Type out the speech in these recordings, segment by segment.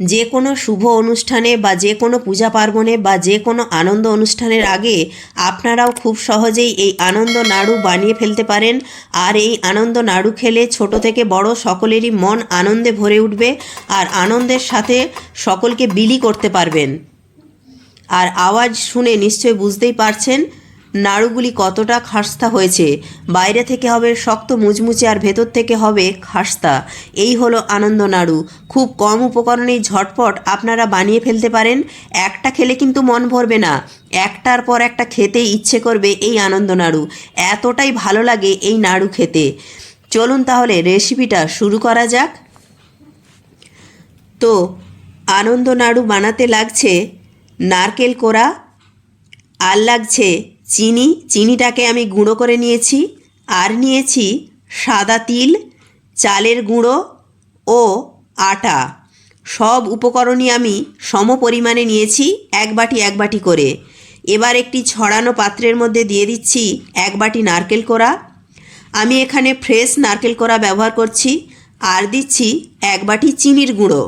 যে কোনো শুভ অনুষ্ঠানে বা যে কোনো পূজা পার্বণে বা যে কোনো আনন্দ অনুষ্ঠানের আগে আপনারাও খুব সহজেই এই আনন্দ নাড়ু বানিয়ে ফেলতে পারেন। আর এই আনন্দ নাড়ু খেলে ছোট থেকে বড় সকলেরই মন আনন্দে ভরে উঠবে আর আনন্দের সাথে সকলকে বিলি করতে পারবেন। আর আওয়াজ শুনে নিশ্চয় বুঝতেই পারছেন নাড়ুগুলি কতটা খাস্তা হয়েছে? বাইরে থেকে হবে শক্ত মুচমুচে আর ভেতর থেকে হবে খাস্তা। এই হলো আনন্দ নাড়ু। খুব কম উপকরণেই ঝটপট আপনারা বানিয়ে ফেলতে পারেন। একটা খেলে কিন্তু মন ভরবে না। একটার পর একটা খেতে ইচ্ছে করবে এই আনন্দ নাড়ু। এতটাই ভালো লাগে এই নাড়ু খেতে। চলুন তাহলে রেসিপিটা শুরু করা যাক। তো, আনন্দ নাড়ু বানাতে লাগছে নারকেল কোড়া, আর লাগছে চিনি, চিনিটাকে আমি গুঁড়ো করে নিয়েছি। আর নিয়েছি সাদা তিল, চালের গুঁড়ো ও আটা। সব উপকরণই আমি সম পরিমাণে নিয়েছি, এক বাটি এক বাটি করে। এবার একটি ছড়ানো পাত্রের মধ্যে দিয়ে দিচ্ছি এক বাটি নারকেল কোড়া। আমি এখানে ফ্রেশ নারকেল কোড়া ব্যবহার করছি। আর দিচ্ছি এক বাটি চিনির গুঁড়ো।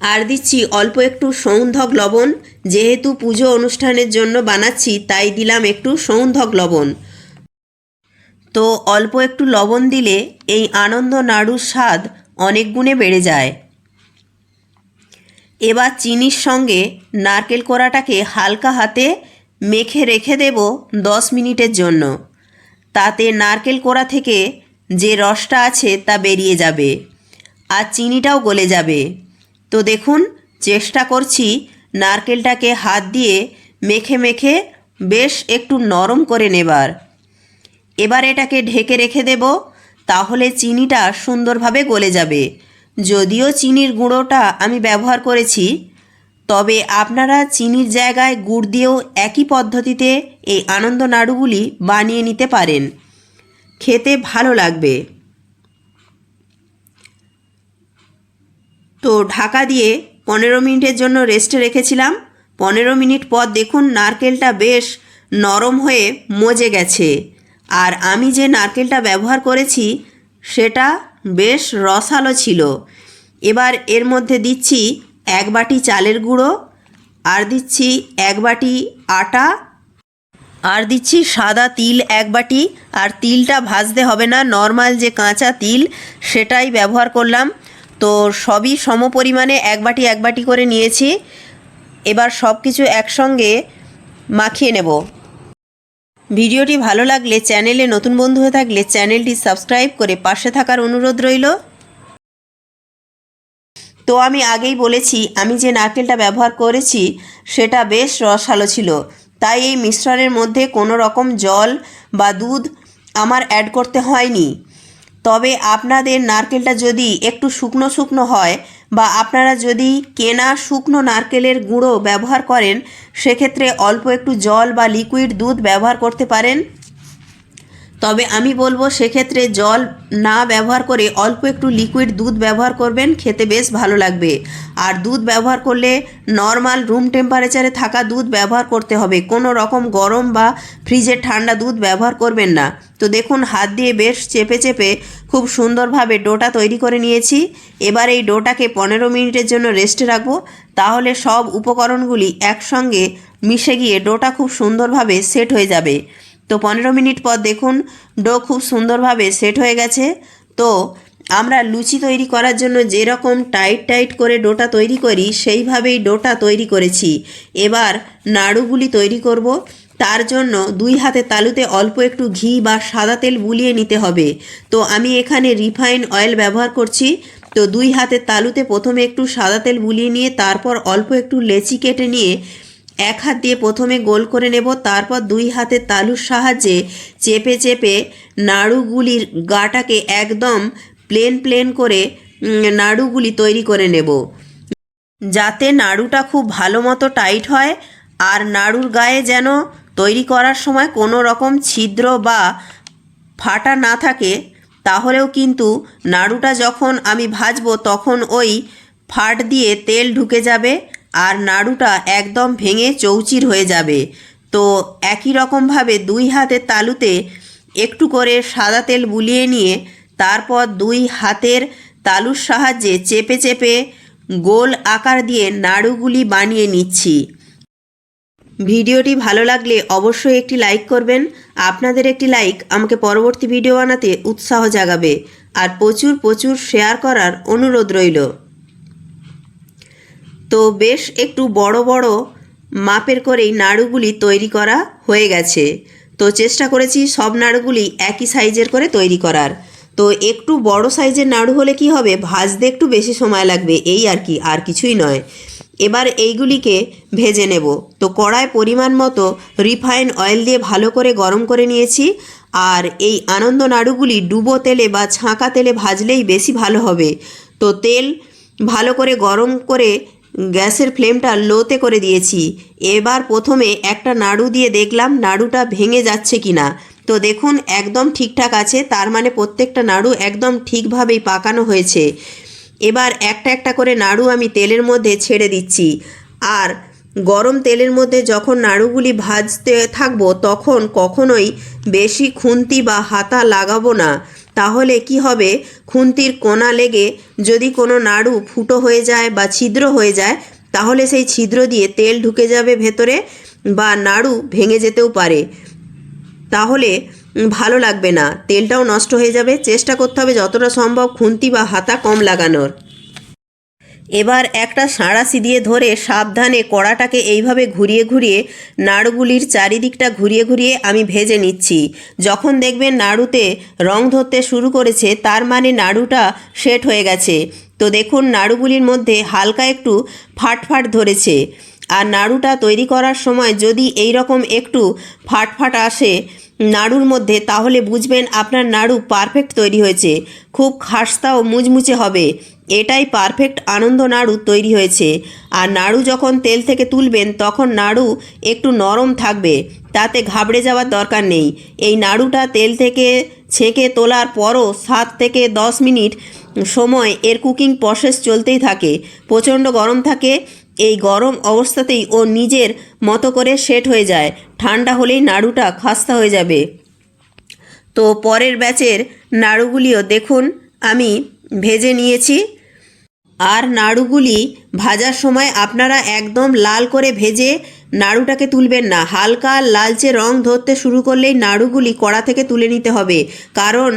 আর দিচ্ছি অল্প একটু সৌন্ধক লবণ। যেহেতু পুজো অনুষ্ঠানের জন্য বানাচ্ছি, তাই দিলাম একটু সৌন্ধক লবণ। তো অল্প একটু লবণ দিলে এই আনন্দ নাড়ুর স্বাদ অনেক গুণে বেড়ে যায়। এবার চিনির সঙ্গে নারকেল কোড়াটাকে হালকা হাতে মেখে রেখে দেব দশ মিনিটের জন্য। তাতে নারকেল কোড়া থেকে যে রসটা আছে তা বেরিয়ে যাবে আর চিনিটাও গলে যাবে। তো দেখুন, চেষ্টা করছি নারকেলটাকে হাত দিয়ে মেখে মেখে বেশ একটু নরম করে নেবার। এবার এটাকে ঢেকে রেখে দেব, তাহলে চিনিটা সুন্দরভাবে গলে যাবে। যদিও চিনির গুঁড়োটা আমি ব্যবহার করেছি, তবে আপনারা চিনির জায়গায় গুড় দিয়েও একই পদ্ধতিতে এই আনন্দ নাড়ুগুলি বানিয়ে নিতে পারেন। খেতে ভালো লাগবে। তো ঢাকা দিয়ে পনেরো মিনিটের জন্য রেস্টে রেখেছিলাম। পনেরো মিনিট পর দেখুন নারকেলটা বেশ নরম হয়ে মজে গেছে। আর আমি যে নারকেলটা ব্যবহার করেছি, সেটা বেশ রসালো ছিল। এবার এর মধ্যে দিচ্ছি এক বাটি চালের গুঁড়ো, আর দিচ্ছি এক বাটি আটা, আর দিচ্ছি সাদা তিল এক বাটি। আর তিলটা ভাজতে হবে না, নর্মাল যে কাঁচা তিল, সেটাই ব্যবহার করলাম। তো সবই সম পরিমাণে এক বাটি এক বাটি করে নিয়েছি। এবার সব কিছু একসঙ্গে মাখিয়ে নেব। ভিডিওটি ভালো লাগলে চ্যানেলে নতুন বন্ধু হয়ে থাকলে চ্যানেলটি সাবস্ক্রাইব করে পাশে থাকার অনুরোধ রইল। তো আমি আগেই বলেছি, আমি যে নারকেলটা ব্যবহার করেছি, সেটা বেশ রসালো ছিল। তাই এই মিশ্রণের মধ্যে কোনো রকম জল বা দুধ আমার অ্যাড করতে হয়নি। তবে আপনাদের নারকেলটা যদি একটু শুকনো শুকনো হয় বা আপনারা যদি কেনা শুকনো নারকেলের গুঁড়ো ব্যবহার করেন, সেক্ষেত্রে অল্প একটু জল বা লিকুইড দুধ ব্যবহার করতে পারেন। তবে আমি বলব সেক্ষেত্রে জল না ব্যবহার করে অল্প একটু লিকুইড দুধ ব্যবহার করবেন, খেতে বেশ ভালো লাগবে। আর দুধ ব্যবহার করলে নর্মাল রুম টেম্পারেচারে থাকা দুধ ব্যবহার করতে হবে। কোনো রকম গরম বা ফ্রিজের ঠান্ডা দুধ ব্যবহার করবেন না। তো দেখুন, হাত দিয়ে বেশ চেপে চেপে খুব সুন্দরভাবে ডোটা তৈরি করে নিয়েছি। এবার এই ডোটাকে পনেরো মিনিটের জন্য রেস্টে রাখব। তাহলে সব উপকরণগুলি একসঙ্গে মিশে গিয়ে ডোটা খুব সুন্দরভাবে সেট হয়ে যাবে। তো পনেরো মিনিট পর দেখুন ডো খুব সুন্দরভাবে সেট হয়ে গেছে। তো আমরা লুচি তৈরি করার জন্য যেরকম টাইট টাইট করে ডোটা তৈরি করি, সেইভাবেই ডোটা তৈরি করেছি। এবার নাড়ুগুলি তৈরি করব। তার জন্য দুই হাতে তালুতে অল্প একটু ঘি বা সাদা তেল বুলিয়ে নিতে হবে। তো আমি এখানে রিফাইন অয়েল ব্যবহার করছি। তো দুই হাতে তালুতে প্রথমে একটু সাদা তেল বুলিয়ে নিয়ে তারপর অল্প একটু লেচি কেটে নিয়ে এক হাত দিয়ে প্রথমে গোল করে নেব, তারপর দুই হাতে তালুর সাহায্যে চেপে চেপে নাড়ুগুলির গাটাকে একদম প্লেন প্লেন করে নাড়ুগুলি তৈরি করে নেব। যাতে নাড়ুটা খুব ভালো মতো টাইট হয় আর নাড়ুর গায়ে যেন তৈরি করার সময় কোনো রকম ছিদ্র বা ফাটা না থাকে, তাহলেও কিন্তু নাড়ুটা যখন আমি ভাজবো তখন ওই ফাট দিয়ে তেল ঢুকে যাবে আর নাড়ুটা একদম ভেঙে চৌচির হয়ে যাবে। তো একই রকমভাবে দুই হাতের তালুতে একটু করে সাদা তেল বুলিয়ে নিয়ে তারপর দুই হাতের তালুর সাহায্যে চেপে চেপে গোল আকার দিয়ে নাড়ুগুলি বানিয়ে নিচ্ছি। ভিডিওটি ভালো লাগলে অবশ্যই একটি লাইক করবেন। আপনাদের একটি লাইক আমাকে পরবর্তী ভিডিও বানাতে উৎসাহ জাগাবে। আর প্রচুর প্রচুর শেয়ার করার অনুরোধ রইল। তো বেশ একটু বড় বড় মাপের করেই নাড়ুগুলি তৈরি করা হয়ে গেছে। তো চেষ্টা করেছি সব নাড়ুগুলি একই সাইজের করে তৈরি করার। তো একটু বড় সাইজের নাড়ু হলে কি হবে? ভাজতে একটু বেশি সময় লাগবে, এই আর কি, আর কিছুই নয়। এবার এইগুলিকে ভেজে নেব। তো কড়ায় পরিমাণ মতো রিফাইন অয়েল দিয়ে ভালো করে গরম করে নিয়েছি। আর এই আনন্দ নাড়ুগুলি ডুবো তেলে বা ছাঁকা তেলে ভাজলেই বেশি ভালো হবে। তো তেল ভালো করে গরম করে গ্যাসের ফ্লেমটা লোতে করে দিয়েছি। এবার প্রথমে একটা নাড়ু দিয়ে দেখলাম নাড়ুটা ভেঙে যাচ্ছে কি না তো দেখুন, একদম ঠিকঠাক আছে, তার মানে প্রত্যেকটা নাড়ু একদম ঠিকভাবেই পাকানো হয়েছে। এবার একটা একটা করে নাড়ু আমি তেলের মধ্যে ছেড়ে দিচ্ছি। আর গরম তেলের মধ্যে যখন নাড়ুগুলি ভাজতে থাকব, তখন কখনোই বেশি খুন্তি বা হাতা লাগাবো না। তাহলে কি হবে? খুন্তির কোনা লেগে যদি কোনো নাড়ু ফুটো হয়ে যায় বা ছিদ্র হয়ে যায়, তাহলে সেই ছিদ্র দিয়ে তেল ঢুকে যাবে ভেতরে বা নাড়ু ভেঙে যেতেও পারে। তাহলে ভালো লাগবে না। তেলটাও নষ্ট হয়ে যাবে। চেষ্টা করতে হবে যতটা সম্ভব খুন্তি বা হাতা কম লাগানোর। এবার একটা সাঁড়াশি দিয়ে ধরে সাবধানে কড়াটাকে এইভাবে ঘুরিয়ে ঘুরিয়ে নাড়ুগুলির চারিদিকটা ঘুরিয়ে ঘুরিয়ে আমি ভেজে নিচ্ছি। যখন দেখবেন নাড়ুতে রং ধরতে শুরু করেছে, তার মানে নাড়ুটা সেট হয়ে গেছে। তো দেখুন, নাড়ুগুলির মধ্যে হালকা একটু ফাটফাট ধরেছে। আর নাড়ুটা তৈরি করার সময় যদি এই রকম একটু ফাটফাট আসে নাড়ুর মধ্যে, তাহলে বুঝবেন আপনার নাড়ু পারফেক্ট তৈরি হয়েছে। খুব খাস্তা ও মুচমুচে হবে। এটাই পারফেক্ট আনন্দ নাড়ু তৈরি হয়েছে। আর নাড়ু যখন তেল থেকে তুলবেন, তখন নাড়ু একটু নরম থাকবে। তাতে ঘাবড়ে যাওয়ার দরকার নেই। এই নাড়ুটা তেল থেকে ছেঁকে তোলার পরও সাত থেকে দশ মিনিট সময় এর কুকিং প্রসেস চলতেই থাকে। প্রচণ্ড গরম থাকে এই গরম অবস্থাতেই ও নিজের মতো করে সেট হয়ে যায়। ঠান্ডা হলেই নাড়ুটা খাস্তা হয়ে যাবে। তো পরের ব্যাচের নাড়ুগুলিও দেখুন, আমি ভেজে নিয়েছি। আর নাড়ুগুলি ভাজার সময় আপনারা একদম লাল করে ভেজে নাড়ুটাকে তুলবেন না। হালকা লালচে রং ধরতে শুরু করলেই নাড়ুগুলি কড়া থেকে তুলে নিতে হবে। কারণ,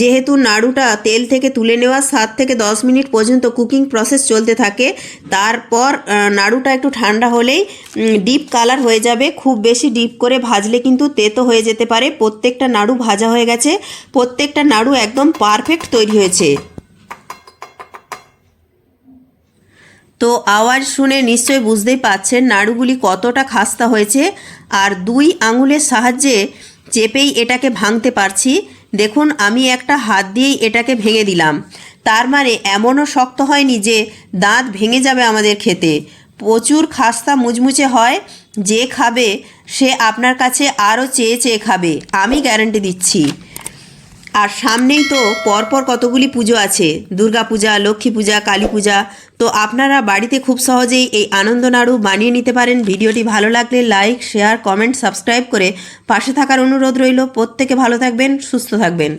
যেহেতু নাড়ুটা তেল থেকে তুলে নেওয়া সাত থেকে দশ মিনিট পর্যন্ত কুকিং প্রসেস চলতে থাকে, তারপর নাড়ুটা একটু ঠান্ডা হলেই ডিপ কালার হয়ে যাবে। খুব বেশি ডিপ করে ভাজলে কিন্তু তেতো হয়ে যেতে পারে। প্রত্যেকটা নাড়ু ভাজা হয়ে গেছে। প্রত্যেকটা নাড়ু একদম পারফেক্ট তৈরি হয়েছে। তো আওয়াজ শুনে নিশ্চয়ই বুঝতেই পাচ্ছেন নাড়ুগুলি কতটা খাস্তা হয়েছে। আর দুই আঙুলের সাহায্যে চেপেই এটাকে ভাঙতে পারছি। দেখুন, আমি একটা হাত দিয়েই এটাকে ভেঙে দিলাম। তার মানে এমনও শক্ত হয়নি যে দাঁত ভেঙে যাবে আমাদের খেতে। প্রচুর খাস্তা মুচমুচে হয়। যে খাবে, সে আপনার কাছে আরও চেয়ে চেয়ে খাবে। আমি গ্যারান্টি দিচ্ছি। আর সামনেই তো পরপর কতগুলি পুজো আছে। দুর্গা পূজা, লক্ষ্মী পূজা, কালী পূজা। তো আপনারা বাড়িতে খুব সহজেই এই আনন্দ নাড়ু বানিয়ে নিতে পারেন। ভিডিওটি ভালো লাগলে লাইক, শেয়ার, কমেন্ট, সাবস্ক্রাইব করে পাশে থাকার অনুরোধ রইল। প্রত্যেকে ভালো থাকবেন, সুস্থ থাকবেন।